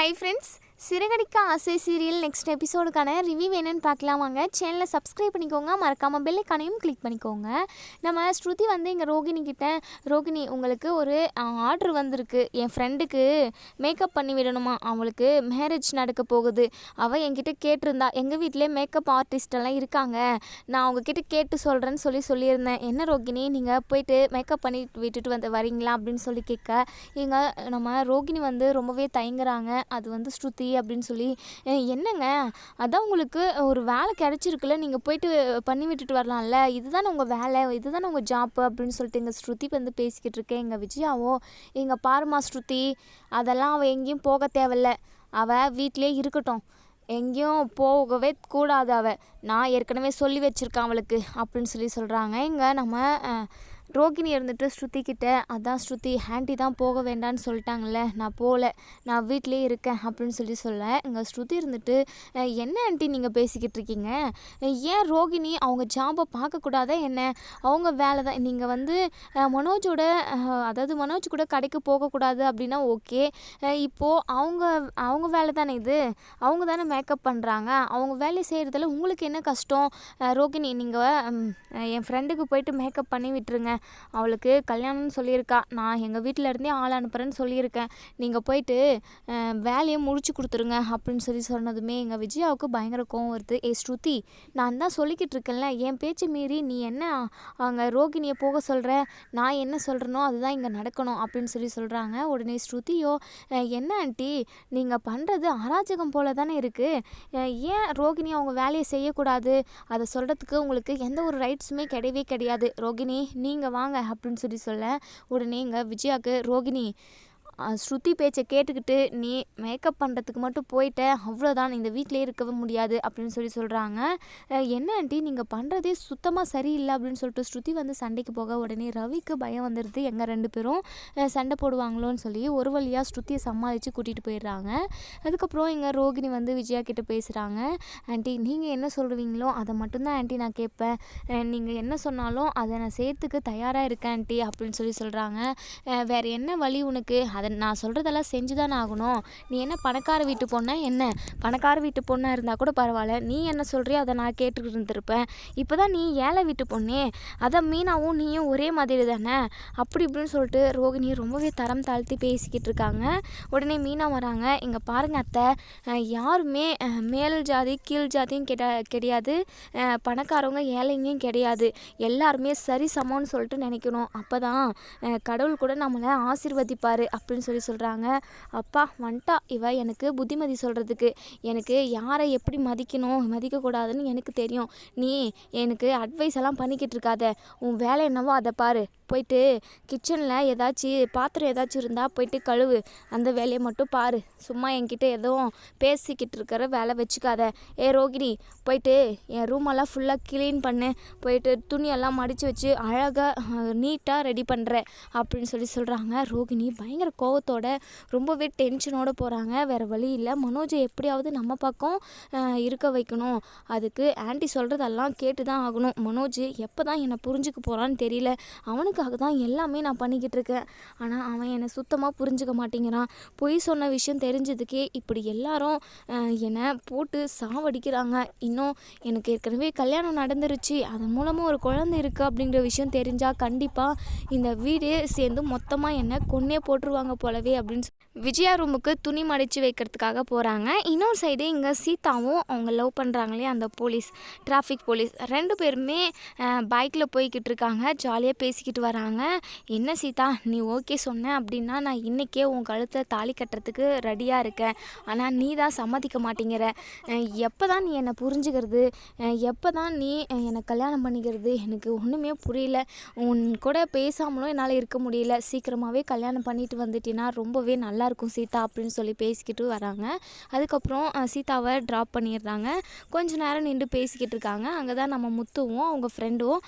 Hi friends, சிறுகடிக்க ஆசை serial next எபிசோடுக்கான review வேணும்னு பார்க்கலாம் வாங்க. சேனலை சப்ஸ்கிரைப் பண்ணிக்கோங்க. மறக்காமல் பெல்லைக்கானையும் கிளிக் பண்ணிக்கோங்க. நம்ம ஸ்ருதி வந்து இங்கே ரோகிணி கிட்ட ரோகிணி உங்களுக்கு ஒரு ஆர்டர் வந்திருக்கு. என் ஃப்ரெண்டுக்கு மேக்கப் பண்ணி விடணுமா? அவங்களுக்கு மேரேஜ் நடக்க போகுது. அவள் என்கிட்ட கேட்டிருந்தா எங்கள் வீட்டிலே மேக்கப் ஆர்டிஸ்டெல்லாம் இருக்காங்க. நான் அவங்கக்கிட்ட கேட்டு சொல்கிறேன்னு சொல்லி சொல்லியிருந்தேன். என்ன ரோகிணி நீங்கள் போயிட்டு மேக்கப் பண்ணி விட்டுட்டு வந்து வரீங்களா? அப்படின்னு சொல்லி கேட்க இங்கே நம்ம ரோகிணி வந்து ரொம்பவே தயங்குறாங்க. அது வந்து ஸ்ருதி. அப்படின்னு சொல்லி என்னங்க? அதான் உங்களுக்கு ஒரு வேலை கிடச்சிருக்குல்ல நீங்கள் போயிட்டு பண்ணி விட்டுட்டு வரலாம்ல. இதுதானே உங்கள் வேலை இதுதானே உங்கள் ஜாப்பு அப்படின்னு சொல்லிட்டு எங்கள் ஸ்ருதி வந்து பேசிக்கிட்டு இருக்கேன் எங்கள் விஜயாவோ எங்கள் பாருமா ஸ்ருதி அதெல்லாம் அவள் எங்கேயும் போக தேவையில்ல. அவள் வீட்டிலே இருக்கட்டும். எங்கேயும் போகவே கூடாது அவள் நான் ஏற்கனவே சொல்லி வச்சுருக்கேன் அவளுக்கு அப்படின்னு சொல்லி சொல்கிறாங்க இங்கே நம்ம ரோகிணி இருந்துட்டு ஸ்ருதிக்கிட்ட அதான் ஸ்ருதி ஆண்டி தான் போக வேண்டான்னு சொல்லிட்டாங்கல்ல நான் போகல நான் வீட்டிலே இருக்கேன் அப்படின்னு சொல்லி சொல்ல இங்கே ஸ்ருதி இருந்துட்டு என்ன ஆண்டி நீங்கள் பேசிக்கிட்டு இருக்கீங்க? ஏன் ரோகிணி அவங்க ஜாபை பார்க்கக்கூடாதா என்ன? அவங்க வேலை தான் நீங்கள் வந்து மனோஜோட அதாவது மனோஜ் கூட கடைக்கு போகக்கூடாது அப்படின்னா ஓகே இப்போது அவங்க அவங்க வேலை தானே இது? அவங்க தானே மேக்கப் பண்ணுறாங்க அவங்க வேலையை செய்கிறதுல உங்களுக்கு என்ன கஷ்டம்? ரோகிணி நீங்கள் என் ஃப்ரெண்டுக்கு போயிட்டு மேக்கப் பண்ணி விட்டுருங்க அவளுக்கு கல்யாணம்னு சொல்லியிருக்கா. நான் எங்கள் வீட்டில் இருந்தே ஆள் அனுப்புகிறேன்னு சொல்லியிருக்கேன். நீங்கள் போயிட்டு வேலையை முடிச்சு கொடுத்துருங்க அப்படின்னு சொல்லி சொன்னதுமே எங்கள் விஜயாவுக்கு பயங்கர கோவம் வருது. ஏ ஸ்ருதி நான் தான் சொல்லிக்கிட்டு இருக்கேன்ல. என் பேச்சு மீறி நீ என்ன அங்கே ரோகிணியை போக சொல்கிற நான் என்ன சொல்கிறனோ அதுதான் இங்கே நடக்கணும் அப்படின்னு சொல்லி சொல்கிறாங்க உடனே ஸ்ருதியோ என்ன ஆண்டி? நீங்கள் பண்ணுறது அராஜகம் போல தானே இருக்குது ஏன் ரோகிணி அவங்க வேலையை செய்யக்கூடாது? அதை சொல்கிறதுக்கு உங்களுக்கு எந்த ஒரு ரைட்ஸுமே கிடையவே கிடையாது. ரோகிணி நீங்கள் வாங்க அப்படின்னு சொல்லி சொல்ல உடனே இங்கே விஜயாவுக்கு ரோகிணி ஸ்ருதி பேச்சை கேட்டுக்கிட்டு நீ மேக்கப் பண்ணுறதுக்கு மட்டும் போயிட்ட அவ்வளோதான் இந்த வீட்டிலே இருக்கவே முடியாது. அப்படின்னு சொல்லி சொல்கிறாங்க என்ன ஆண்டி? நீங்கள் பண்ணுறதே சுத்தமாக சரியில்லை. அப்படின்னு சொல்லிட்டு ஸ்ருதி வந்து சண்டைக்கு போக உடனே ரவிக்கு பயம் வந்துடுது எங்கள் ரெண்டு பேரும் சண்டை போடுவாங்களோன்னு சொல்லி ஒரு வழியாக ஸ்ருதியை சமாளித்து கூட்டிகிட்டு போயிடுறாங்க. அதுக்கப்புறம் இங்கே ரோகிணி வந்து விஜயா கிட்டே பேசுகிறாங்க ஆண்டி நீங்கள் என்ன சொல்லுவீங்களோ அதை மட்டும்தான் ஆண்டி நான் கேட்பேன். நீங்கள் என்ன சொன்னாலும் அதை நான் சேர்த்துக்கு தயாராக இருக்கேன் ஆண்டி. அப்படின்னு சொல்லி சொல்கிறாங்க வேறு என்ன வழி உனக்கு? அதை நான் சொல்கிறதெல்லாம் செஞ்சு தானே ஆகணும். நீ என்ன பணக்கார வீட்டு பொண்ணா என்ன? பணக்கார வீட்டு பொண்ணாக இருந்தால் கூட பரவாயில்ல. நீ என்ன சொல்கிறியோ அதை நான் கேட்டுக்கிட்டு இருந்திருப்பேன். இப்போ தான் நீ ஏழை வீட்டு பொண்ணே. அதை மீனாவும் நீயும் ஒரே மாதிரி தானே? அப்படி இப்படின்னு சொல்லிட்டு ரோகிணி ரொம்பவே தரம் தாழ்த்தி பேசிக்கிட்டு இருக்காங்க. உடனே மீனா வராங்க. இங்கே பாருங்க அத்தை. யாருமே மேல் ஜாதி கீழ் ஜாதியும் கெட கிடையாது. பணக்காரவங்க ஏழைங்கும் கிடையாது. எல்லாருமே சரி சமம்னு சொல்லிட்டு நினைக்கணும். அப்போ தான் கடவுள் கூட நம்மளை ஆசிர்வதிப்பார் அப்படின்னு சொல்லி சொல்கிறாங்க அப்பா வந்துட்டா. இவ எனக்கு புத்திமதி சொல்கிறதுக்கு எனக்கு யாரை எப்படி மதிக்கணும்? மதிக்கக்கூடாதுன்னு எனக்கு தெரியும். நீ எனக்கு அட்வைஸ் எல்லாம் பண்ணிக்கிட்டு இருக்காத. உன் வேலை என்னவோ அதை பாரு. போயிட்டு கிச்சனில் ஏதாச்சும் பாத்திரம் ஏதாச்சும் இருந்தால் போயிட்டு கழுவு. அந்த வேலையை மட்டும் பாரு. சும்மா என்கிட்ட எதுவும் பேசிக்கிட்டு இருக்கிற வேலை வச்சுக்காத. ஏ ரோகிணி போயிட்டு என் ரூமெல்லாம் ஃபுல்லாக க்ளீன் பண்ணு. போயிட்டு துணியெல்லாம் மடித்து வச்சு அழகாக நீட்டாக ரெடி பண்ணுறேன் அப்படின்னு சொல்லி சொல்கிறாங்க ரோகிணி பயங்கர கோவத்தோட ரொம்பவே டென்ஷனோட போகிறாங்க வேறு வழி இல்லை. மனோஜை எப்படியாவது நம்ம பக்கம் இருக்க வைக்கணும். அதுக்கு ஆன்ட்டி சொல்கிறதெல்லாம் கேட்டு தான் ஆகணும். மனோஜ் எப்போ தான் என்னை புரிஞ்சுக்க போகிறான்னு தெரியல. அவனுக்கு அவனுக்காக தான் எல்லாமே நான் பண்ணிக்கிட்டு இருக்கேன். ஆனால் அவன் என்னை சுத்தமாக புரிஞ்சுக்க மாட்டேங்கிறான். பொய் சொன்ன விஷயம் தெரிஞ்சதுக்கே இப்படி எல்லாரும் என்னை போட்டு சாவடிக்கிறாங்க. இன்னும் எனக்கு ஏற்கனவே கல்யாணம் நடந்துருச்சு. அதன் மூலமாக ஒரு குழந்தை இருக்குது அப்படிங்கிற விஷயம் தெரிஞ்சால் கண்டிப்பாக இந்த வீடே சேர்ந்து மொத்தமாக என்னை கொன்னே போட்டுருவாங்க போலவே அப்படின்னு விஜயா ரூமுக்கு துணி மடித்து வைக்கிறதுக்காக போகிறாங்க இன்னொரு சைடு இங்கே சீதாவும் அவங்க லவ் பண்ணுறாங்களே அந்த போலீஸ் டிராஃபிக் போலீஸ் ரெண்டு பேருமே பைக்கில் போய்கிட்டு இருக்காங்க. ஜாலியாக பேசிக்கிட்டு வராங்க. என்ன சீதா நீ ஓகே சொன்ன அப்படின்னா நான் இன்றைக்கே உன் கழுத்தை தாலி கட்டுறதுக்கு ரெடியாக இருக்கேன். ஆனால் நீ தான் சம்மதிக்க மாட்டேங்கிற. எப்போ தான் நீ என்னை புரிஞ்சுக்கிறது? எப்போ தான் நீ என்னை கல்யாணம் பண்ணிக்கிறது? எனக்கு ஒன்றுமே புரியல. உன் கூட பேசாமலும் என்னால் இருக்க முடியல. சீக்கிரமாகவே கல்யாணம் பண்ணிட்டு வந்துட்டீங்கன்னா ரொம்பவே நல்லாயிருக்கும் சீதா அப்படின்னு சொல்லி பேசிக்கிட்டு வராங்க. அதுக்கப்புறம் சீதாவை ட்ராப் பண்ணிடுறாங்க. கொஞ்ச நேரம் நின்று பேசிக்கிட்டு இருக்காங்க. அங்கே தான் நம்ம முத்துவும் அவங்க ஃப்ரெண்டும்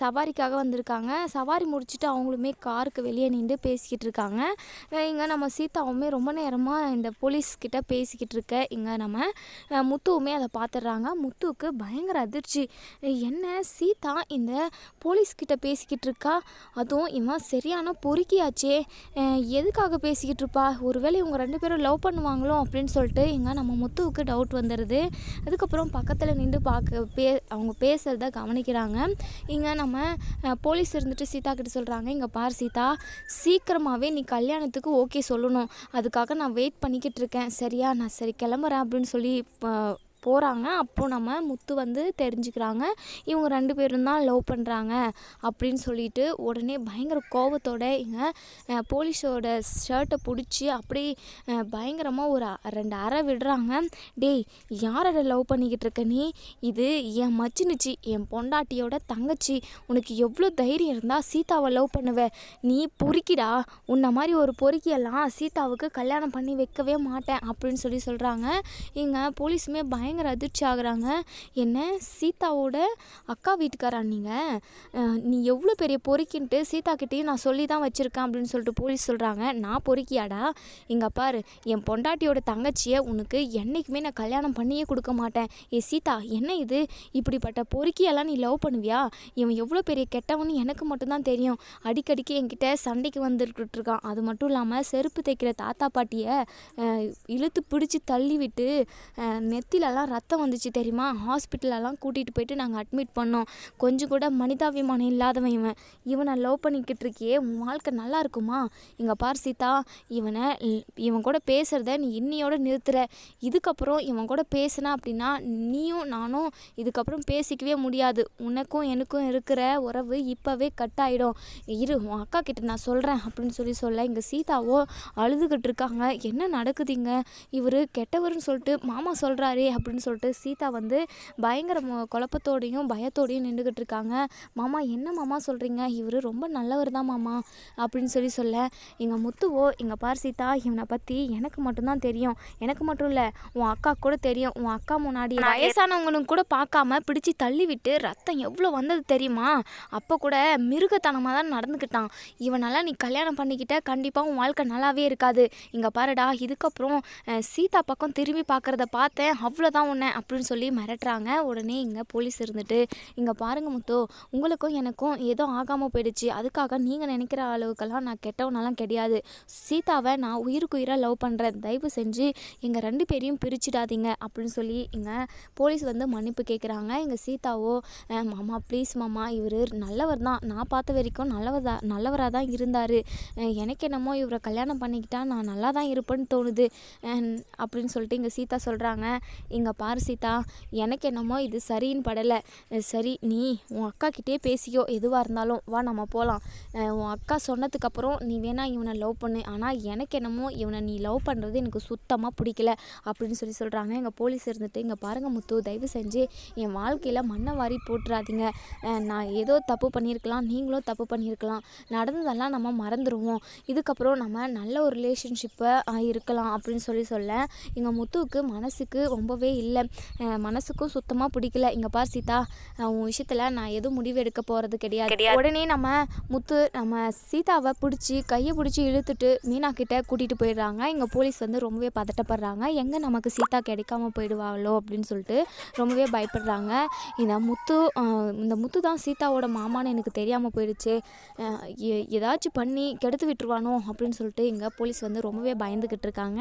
சவாரிக்காக வந்திருக்காங்க. சவாரி முடிச்சுட்டு அவங்களுமே காருக்கு வெளியே நின்று பேசிக்கிட்டு இருக்காங்க. இங்கே நம்ம சீதாவுமே ரொம்ப நேரமாக இந்த போலீஸ்கிட்ட பேசிக்கிட்டு இருக்க. இங்கே நம்ம முத்துவுமே அதை பார்த்துடுறாங்க முத்துவுக்கு பயங்கர அதிர்ச்சி. என்ன சீதா இந்த போலீஸ்கிட்ட பேசிக்கிட்டு இருக்கா? அதுவும் இவன் சரியான பொறுக்கியாச்சே. எதுக்காக பேசிக்கிட்டு இருப்பா? ஒருவேளை இவங்க ரெண்டு பேரும் லவ் பண்ணுவாங்களோ அப்படின்னு சொல்லிட்டு இங்கே நம்ம முத்துவுக்கு டவுட் வந்துடுது அதுக்கப்புறம் பக்கத்தில் நின்று பார்க்க பே அவங்க பேசுகிறத கவனிக்கிறாங்க. இங்கே நம்ம போலீஸ் இருந்துட்டு சீதா கிட்ட சொல்கிறாங்க இங்கே பார் சீதா சீக்கிரமாகவே நீ கல்யாணத்துக்கு ஓகே சொல்லணும். அதுக்காக நான் வெயிட் பண்ணிக்கிட்டு இருக்கேன். சரியா? நான் சரி கிளம்புறேன் அப்படின்னு சொல்லி போகிறாங்க அப்போ நம்ம முத்து வந்து தெரிஞ்சுக்கிறாங்க. இவங்க ரெண்டு பேரும் தான் லவ் பண்ணுறாங்க அப்படின்னு சொல்லிட்டு உடனே பயங்கர கோபத்தோட இங்கே போலீஸோட ஷர்ட்டை பிடிச்சி அப்படி பயங்கரமாக ஒரு ரெண்டு அறை விடுறாங்க. டேய் யாரை லவ் பண்ணிக்கிட்டு இருக்க நீ? இது என் மச்சினுச்சி என் பொண்டாட்டியோட தங்கச்சி. உனக்கு எவ்வளோ தைரியம் இருந்தால் சீதாவை லவ் பண்ணுவ. நீ பொறுக்கிடா. உன்ன மாதிரி ஒரு பொறுக்கியெல்லாம் சீதாவுக்கு கல்யாணம் பண்ணி வைக்கவே மாட்டேன் அப்படின்னு சொல்லி சொல்கிறாங்க இங்கே போலீஸுமே பயங்கர அதிர்ச்சி ஆகுறாங்க. என்ன? சீதாவோட அக்கா வீட்டுக்காரா நீங்கள் நீ எவ்வளோ பெரிய பொறுக்கின்ட்டு சீதா கிட்டேயும் நான் சொல்லி தான் வச்சுருக்கேன் அப்படின்னு சொல்லிட்டு போலீஸ் சொல்கிறாங்க நான் பொறுக்கியாடா? எங்கள் பாரு என் பொண்டாட்டியோட தங்கச்சியை உனக்கு என்றைக்குமே நான் கல்யாணம் பண்ணியே கொடுக்க மாட்டேன். ஏ சீதா என்ன இது? இப்படிப்பட்ட பொறுக்கியெல்லாம் நீ லவ் பண்ணுவியா? இவன் எவ்வளோ பெரிய கெட்டவன்னு எனக்கு மட்டும்தான் தெரியும். அடிக்கடிக்கு என்கிட்ட சண்டைக்கு வந்துட்டு இருக்கான். அது மட்டும் இல்லாமல் செருப்பு தைக்கிற தாத்தா பாட்டியை இழுத்து பிடிச்சி தள்ளி விட்டு நெத்திலெல்லாம் நெத்திலலாம் ரத்தம் வந்துச்சு தெரியுமா? ஹாஸ்பிட்டலெல்லாம் கூட்டிகிட்டு போயிட்டு நாங்கள் அட்மிட் பண்ணோம். கொஞ்சம் கூட மனிதாபிமானம் இல்லாதவன் இவன். இவனை லவ் பண்ணிக்கிட்டு இருக்கியே உன் வாழ்க்கை நல்லா இருக்குமா? இங்கே பார் சீதா இவனை இவன் கூட பேசுகிறத நீ இன்னையோடு நிறுத்துற. இதுக்கப்புறம் இவன் கூட பேசுனா அப்படின்னா நீயும் நானும் இதுக்கப்புறம் பேசிக்கவே முடியாது. உனக்கும் எனக்கும் இருக்கிற உறவு இப்போவே கட் ஆகிடும் இரு உன் அக்கா கிட்ட நான் சொல்கிறேன் அப்படின்னு சொல்லி சொல்ல இங்கே சீதாவோ அழுதுகிட்டு இருக்காங்க. என்ன நடக்குதுங்க இவர் கெட்டவர்னு சொல்லிட்டு மாமா சொல்கிறாரே அப்படின்னு சொல்லிட்டு சீதா வந்து பயங்கர குழப்பத்தோடையும் பயத்தோடையும் நின்றுக்கிட்டு இருக்காங்க மாமா என்ன மாமா சொல்கிறீங்க இவர் ரொம்ப நல்லவர் தான் மாமா அப்படின்னு சொல்லி சொல்ல. எங்கள் முத்துவோ எங்கள் பார் சீதா இவனை பற்றி எனக்கு மட்டும்தான் தெரியும். எனக்கு மட்டும் இல்லை உன் அக்கா கூட தெரியும். உன் அக்கா முன்னாடி வயசானவங்களுக்கு கூட பார்க்காம பிடிச்சி தள்ளி விட்டு ரத்தம் எவ்வளோ வந்தது தெரியுமா? அப்போ கூட மிருகத்தனமாக தான் நடந்துக்கிட்டான். இவனெல்லாம் நீ கல்யாணம் பண்ணிக்கிட்ட கண்டிப்பாக உன் வாழ்க்கை நல்லாவே இருக்காது. இங்கே பாருடா இதுக்கப்புறம் சீதா பக்கம் திரும்பி பார்க்குறத பார்த்தேன். அவ்வளோதான் தான் உன்னை அப்படின்னு சொல்லி மிரட்டுறாங்க. உடனே இங்கே போலீஸ் இருந்துட்டு இங்கே பாருங்க முத்தோ உங்களுக்கும் எனக்கும் ஏதோ ஆகாமல் போயிடுச்சு. அதுக்காக நீங்கள் நினைக்கிற அளவுக்கெல்லாம் நான் கெட்டவனெல்லாம் கிடையாது. சீதாவை நான் உயிருக்கு உயிராக லவ் பண்ணுறேன் தயவு செஞ்சு எங்கள் ரெண்டு பேரையும் பிரிச்சிடாதீங்க. அப்படின்னு சொல்லி இங்கே போலீஸ் வந்து மன்னிப்பு கேட்குறாங்க எங்கள் சீதாவோ மாமா ப்ளீஸ் மாமா இவர் நல்லவர் தான். நான் பார்த்த வரைக்கும் நல்லவர் தான் நல்லவராக தான் இருந்தார். எனக்கு என்னமோ இவரை கல்யாணம் பண்ணிக்கிட்டால் நான் நல்லா தான் இருப்பேன்னு தோணுது. அப்படின்னு சொல்லிட்டு இங்கே சீதா சொல்கிறாங்க இங்கே பாரு சீதா. எனக்கு என்னமோ இது சரின்னு படலை. சரி நீ உன் அக்கா கிட்டே பேசிக்கோ. எதுவாக இருந்தாலும் வா நம்ம போகலாம் உன் அக்கா சொன்னதுக்கப்புறம் நீ வேணால் இவனை லவ் பண்ணு. ஆனால் எனக்கு என்னமோ இவனை நீ லவ் பண்ணுறது எனக்கு சுத்தமாக பிடிக்கல அப்படின்னு சொல்லி சொல்கிறாங்க எங்கள் போலீஸ் இருந்துட்டு இங்கே பாருங்கள் முத்து தயவு செஞ்சு என் வாழ்க்கையில் மண்ணை வாரி போட்டுறாதீங்க. நான் ஏதோ தப்பு பண்ணியிருக்கலாம். நீங்களும் தப்பு பண்ணியிருக்கலாம். நடந்ததெல்லாம் நம்ம மறந்துடுவோம் இதுக்கப்புறம் நம்ம நல்ல ஒரு ரிலேஷன்ஷிப்பை இருக்கலாம். அப்படின்னு சொல்லி சொல்ல எங்கள் முத்துவுக்கு மனசுக்கு ரொம்பவே இல்லை. மனசுக்கும் சுத்தமாக பிடிக்கல. இங்கே பார் சீதா உன் விஷயத்தில் நான் எதுவும் முடிவு எடுக்க போகிறது கிடையாது. உடனே நம்ம முத்து நம்ம சீதாவை பிடிச்சி கையை பிடிச்சி இழுத்துட்டு மீனா கிட்ட கூட்டிகிட்டு போயிடுறாங்க. இங்கே போலீஸ் வந்து ரொம்பவே பதட்டப்படுறாங்க. எங்கே நமக்கு சீதா கிடைக்காம போயிடுவாளோ அப்படின்னு சொல்லிட்டு ரொம்பவே பயப்படுறாங்க. இந்த முத்து இந்த முத்து தான் சீதாவோட மாமான்னு எனக்கு தெரியாமல் போயிடுச்சு. ஏதாச்சும் பண்ணி கெடுத்து விட்டுருவானோ அப்படின்னு சொல்லிட்டு இங்கே போலீஸ் வந்து ரொம்பவே பயந்துக்கிட்டு இருக்காங்க.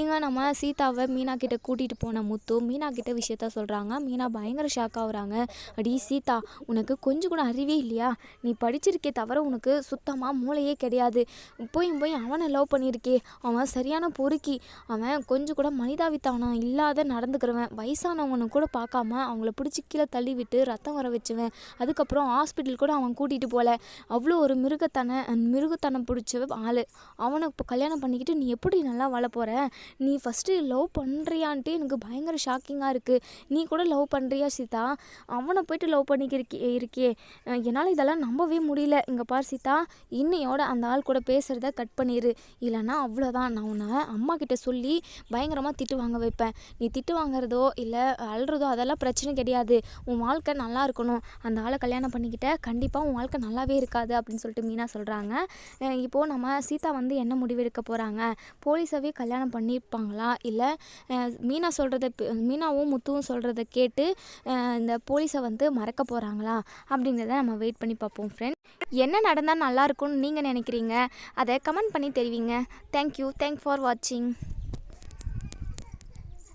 இங்கே நம்ம சீதாவை மீனா கிட்ட கூட்டிகிட்டு போன முத்து மீனா கிட்ட விஷயத்த சொல்கிறாங்க மீனா பயங்கர ஷாக் ஆகுறாங்க அடி சீதா உனக்கு கொஞ்சம் கூட அறிவே இல்லையா? நீ படிச்சிருக்கே தவிர உனக்கு சுத்தமாக மூளையே கிடையாது. போய் போய் அவனை லவ் பண்ணியிருக்கே. அவன் சரியான பொறுக்கி. அவன் கொஞ்சம் கூட மனிதாவித்தானம் இல்லாத நடந்துக்கிறவன். வயசானவனு கூட பார்க்காம அவங்கள பிடிச்சி கீழே தள்ளி விட்டு ரத்தம் வர வச்சுவேன். அதுக்கப்புறம் ஹாஸ்பிட்டல் கூட அவன் கூட்டிகிட்டு போகல அவ்வளோ ஒரு மிருகத்தனை மிருகத்தனம் பிடிச்ச ஆள். அவனை இப்போ கல்யாணம் பண்ணிக்கிட்டு நீ எப்படி நல்லா வாழ போகிற நீ ஃபஸ்ட்டு லவ் பண்ணுறியான்ட்டு எனக்கு பயங்கர ஷாக்கிங்காக இருக்குது நீ கூட லவ் பண்ணுறியா சீதா? அவனை போயிட்டு லவ் பண்ணிக்கிருக்கி இருக்கியே. என்னால் இதெல்லாம் நம்பவே முடியல. இங்கே பார் சீதா. இன்னையோட அந்த ஆள் கூட பேசுகிறத கட் பண்ணிடு இல்லைன்னா அவ்வளோதான் நான் உன்னை அம்மா கிட்ட சொல்லி பயங்கரமாக திட்டு வாங்க வைப்பேன். நீ திட்டு வாங்குறதோ இல்லை அழுறதோ அதெல்லாம் பிரச்சனை கிடையாது. உன் வாழ்க்கை நல்லா இருக்கணும். அந்த ஆளை கல்யாணம் பண்ணிக்கிட்ட கண்டிப்பாக உன் வாழ்க்கை நல்லாவே இருக்காது அப்படின்னு சொல்லிட்டு மீனா சொல்கிறாங்க இப்போது நம்ம சீதா வந்து என்ன முடிவெடுக்க போகிறாங்க போலீஸாவே கல்யாணம் பண்ணியிருப்பாங்களா இல்லை மீனா சொல்கிறத மீனாவும் முத்துவும் சொல்கிறத கேட்டு இந்த போலீஸை வந்து மறக்க போகிறாங்களா அப்படிங்கிறத நம்ம வெயிட் பண்ணி பார்ப்போம் ஃப்ரெண்ட் என்ன நடந்தால் நல்லாயிருக்கும்னு நீங்கள் நினைக்கிறீங்க? அதை கமெண்ட் பண்ணி தெரிவிங்க. தேங்க்யூ தேங்க் ஃபார் வாட்சிங்